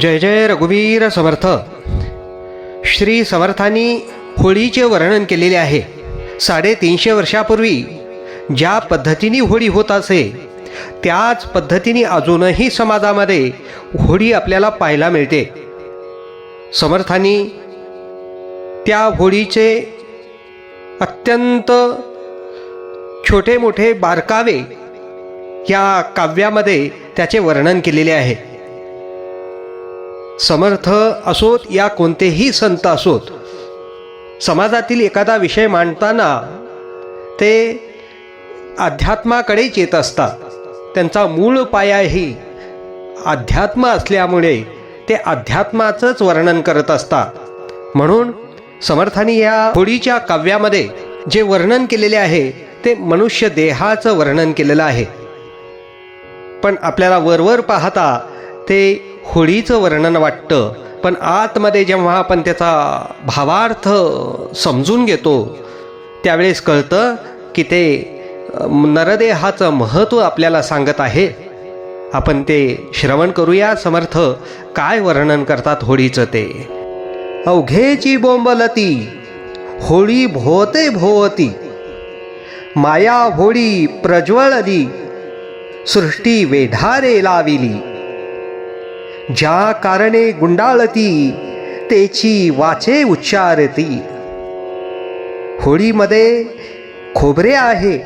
जय जय रघुवीर समर्थ. श्री समर्थांनी होळीचे वर्णन केलेले आहे. साडेतीनशे वर्षापूर्वी ज्या पद्धतीने होळी होत असे त्याच पद्धतीने अजूनही समाजामध्ये होळी आपल्याला पाहायला मिळते. समर्थांनी त्या होळीचे अत्यंत छोटे मोठे बारकावे या काव्यामध्ये त्याचे वर्णन केलेले आहे. समर्थ असोत या कोणतेही संत असोत. समाजातील एखादा विषय मांडताना ते अध्यात्माकडेच येत असतात. त्यांचा मूळ पायाही अध्यात्म असल्यामुळे ते अध्यात्माचंच वर्णन करत असतात. म्हणून समर्थाने या होळीच्या काव्यामध्ये जे वर्णन केलेले आहे ते मनुष्य देहाचं वर्णन केलेलं आहे. पण आपल्याला वरवर पाहता ते होळीचं वर्णन वाटतं. पण आतमध्ये जेव्हा आपण त्याचा भावार्थ समजून घेतो त्यावेळेस कळतं की ते नरदेहाचं महत्त्व आपल्याला सांगत आहे. आपण ते श्रवण करूया. समर्थ काय वर्णन करतात होळीचं ते? अवघेची बोंबलती होळी भोवते भोवती. माया होळी प्रज्वळली सृष्टी वेढारे लाविली. ज्या कारणे गुंडाळती तेची वाचे उच्चारती. होळीमध्ये खोबरे आहे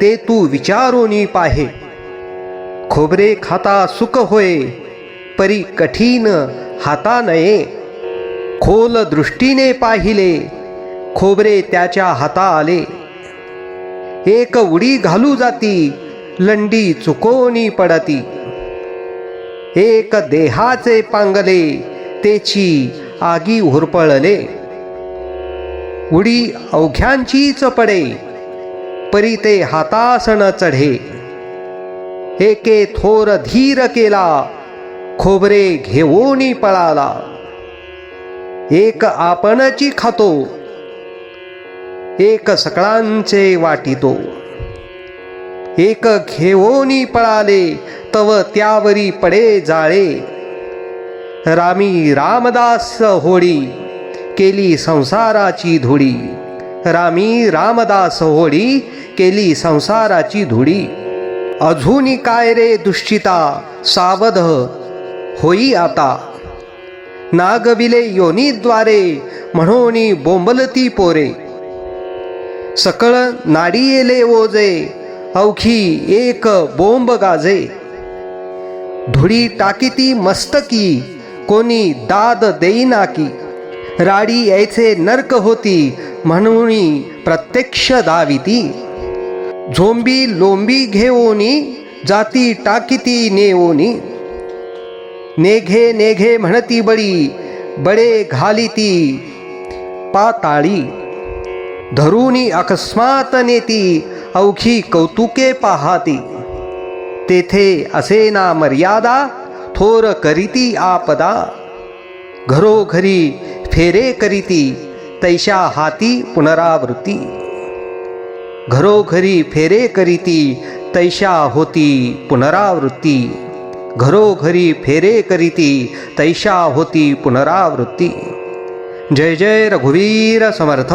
ते तू विचारूनी पाहे. खोबरे खाता सुख होय परी कठीण हाता नये. खोल दृष्टीने पाहिले खोबरे त्याच्या हाता आले. एक उडी घालू जाती लंडी चुकोनी पडती. एक देहाचे पांगले तेची आगी हुरपळले उडी अवघ्यांचीच पडे परी ते हातासन चढे. एके थोर धीर केला खोबरे घेऊनी पळाला. एक आपणची खातो एक सकळांचे वाटितो. एक घेवोनी पळाले तव त्यावरी पडे जाळे. रामी रामदास होळी केली संसाराची धुळी रामी रामदास होळी केली संसाराची धुळी अजूनी काय रे दुश्चिता सावध होई आता. नागविले योनीद्वारे म्हणून बोंबलती पोरे. सकळ नाडी येले ओजे अवखी एक बोंब गाजे. धुळी टाकीती मस्तकी कोणी दाद देईना की. राडी यायचे नर्क होती म्हणून प्रत्यक्ष दाविती. झोंबी लोंबी घेऊनी जाती टाकीती नेओनी नेघे नेघे म्हणती बळी बडे घालिती पाताळी. धरूनी अकस्मात नेती अवघी कौतुके पाहाती। तेथे असे ना मर्यादा, थोर करीती आपदा। घरोघरी फेरे करीती, तैशा हाती पुनरावृत्ती। घरोघरी फेरे करीती, तैशा होती पुनरावृत्ती। घरोघरी फेरे करीती, तैशा होती पुनरावृत्ती। जय जय रघुवीर समर्थ।